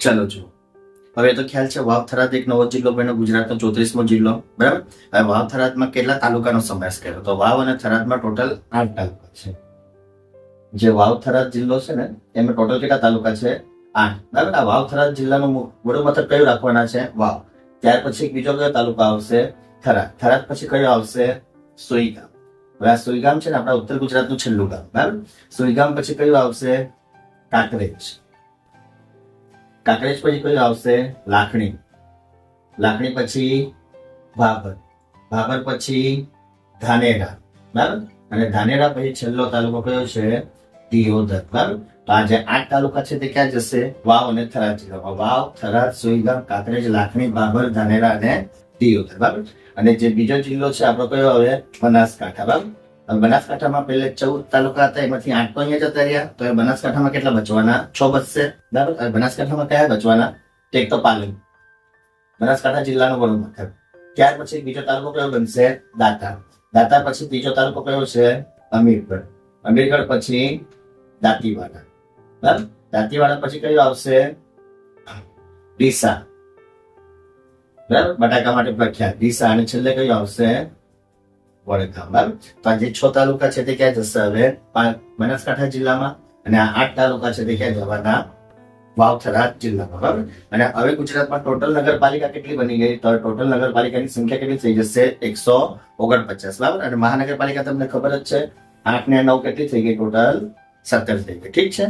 ચલો જો હવે તો ખ્યાલ છે, વાવ થરાદ એક નવો જિલ્લો બન્યો, ગુજરાતનો ચોત્રીસમો જિલ્લો. બરાબર? હવે વાવ થરાદમાં કેટલા તાલુકાનો સમાવેશ કર્યો? તો વાવ અને થરાદમાં ટોટલ આઠ તાલુકા છે. જે વાવ થરાદ જિલ્લો છે ને, એમાં ટોટલ કેટલા તાલુકા છે? આઠ. બરાબર? આ વાવ થરાદ જિલ્લાનું વડો મથક કયું રાખવાના છે? વાવ. ત્યાર પછી બીજો કયો તાલુકો આવશે? થરાદ. થરાદ પછી કયો આવશે? સુઈગામ. હવે આ સુઈગામ છે ને આપણા ઉત્તર ગુજરાતનું છેલ્લું ગામ. બરાબર? સુઈગામ પછી કયું આવશે? કાંકરેજ. કાંકરેજ પછી કયું આવશે? લાખણી. લાખણી પછી ભાભર. ભાભર પછી ધાનેરા. બરાબર? અને ધાનેરા પછી છેલ્લો તાલુકો કયો છે? દિયોદર. બરાબર? તો આજે આઠ તાલુકા છે તે ક્યાં જશે? વાવ અને થરાદ જિલ્લામાં. વાવ, થરાદ, સોઈગામ, કાંકરેજ, લાખણી, ભાભર, ધાનેરા અને દિયોદર. બરાબર? અને જે બીજો જિલ્લો છે આપણો કયો હવે બનાસકાંઠા. બરાબર? બનાસકાંઠામાં પહેલે ચૌદ તાલુકા હતા, એમાંથી આઠ તો અહીંયા જતા રહ્યા. તો એ બનાસકાંઠામાં કેટલા બચવાના? છ બચશે. બરાબર? બનાસકાંઠામાં કયા બચવાના? એક તો પાલન. બનાસકાંઠા જિલ્લાનો વડો મથક. ત્યાર પછી બીજો તાલુકો કયો બનશે? દાતા દાતા પછી ત્રીજો તાલુકો કયો છે? અમીરગઢ. અમીરગઢ પછી દાંતીવાડા. બરાબર? દાંતીવાડા પછી કયું આવશે? ડીસા. બરાબર? બટાકા માટે પ્રખ્યાત. ડીસા. અને છેલ્લે કયું આવશે? વડગામ બરાબર તો જે છ તાલુકા છે તે ક્યાં જશે હવે? બનાસકાંઠા જિલ્લામાં અને આ આઠ તાલુકા છે તે ક્યાં જવાના? વાવ થરાદ જિલ્લામાં, બરાબર? અને હવે ગુજરાતમાં ટોટલ નગરપાલિકા કેટલી બની ગઈ? તો ટોટલ નગરપાલિકાની સંખ્યા કેટલી થઈ જશે? એકસો ઓગણપચાસ, બરાબર? અને મહાનગરપાલિકા તમને ખબર જ છે, આઠ ને નવ કેટલી થઈ ગઈ ટોટલ? સત્તર થઈ ગઈ. ઠીક છે?